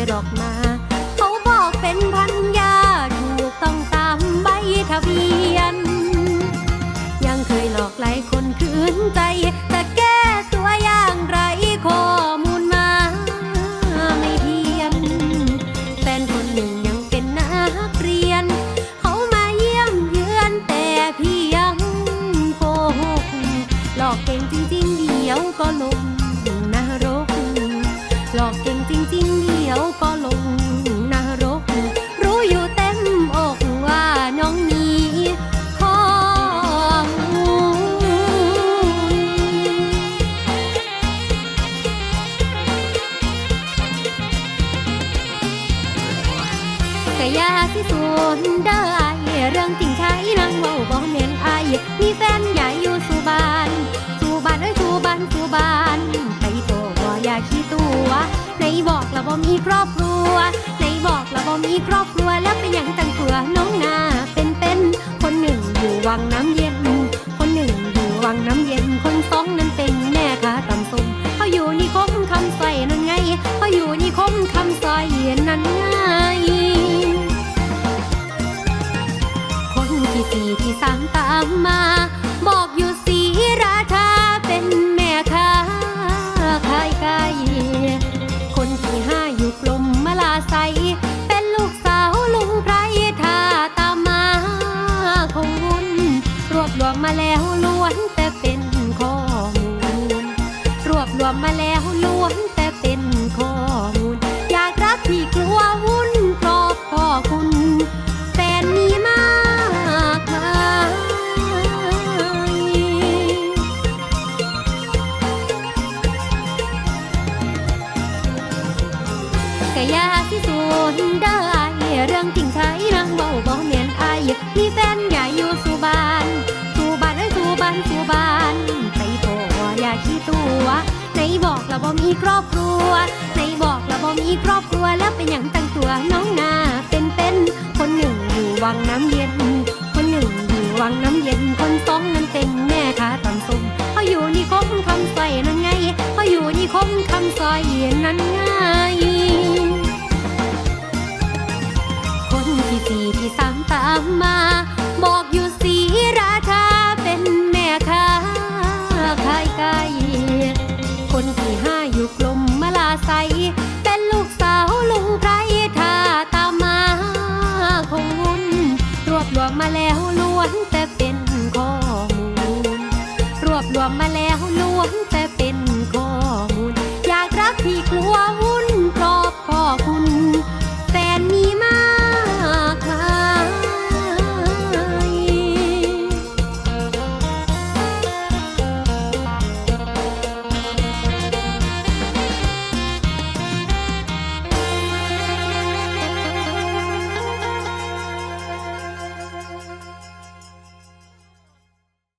สีดอกมาเขาบอกเป็นพันยาถูกต้องตามใบทะเบียน ยังเคยหลอกหลายคนคืนใจแต่แก้ตัวอย่างไรข้อมูลมาไม่เทียนแฟนคนหนึ่งยังเป็นนักเรียน เขามาเยี่ยมเยือนแต่พี่ยังโกหกหลอกเก่งจริงๆเดียวก็ลงนรกหลอก ริงเดียวก็ลงนรก รู้อยู่เต็มอกว่าน้องมีข้อมูลกะยาสิสูนได้ ล้วบ่มีครอบครัวในบอกแล้วบ่มีครอบครัวแล้วเป็นหยังตั้งตัวน้องนาเป็นเป็นคนหนึ่งอยู่วังน้ำเย็น คนหนึ่งอยู่วังน้ำเย็น คนสองนั้นเป็นแม่ค้าตำส้มเขาอยู่นิคมคำใส่นั่นไงเขาอยู่นิคมคำใส่นั่นไงคนที่สี่ที่สามตามมา แล้วล้วนแต่เป็นข้อมูล รวบรวมมาแล้วล้วนแต่เป็นข้อมูล อยากรักที่กลัววุ่นเพราะพ่อคุณ แฟนมีมากมายกะยาสิสูนได้ เรื่องจริงใช้นางเบาบ่แม่นอายมีแฟน ขี้ตัวไหนบอกแล้วบ่มีครอบครัวไหนบอกแล้วบ่มีครอบครัวแล้วเป็นอย่างตั้งตัวน้องนาเป็นเป็นคนหนึ่งอยู่วังน้ำเย็น คนหนึ่งอยู่วังน้ำเย็นคนสองนั้นเป็นแม่ค้าตำส้มเขาอยู่นิคมคำใส่นั่นไงเขาอยู่นิคมคำใส่นั่นไง วนแต่เป็นข้อมูล รวบรวมมาแล้วล้วนแต่เป็นข้อมูล อยากรักที่กลัว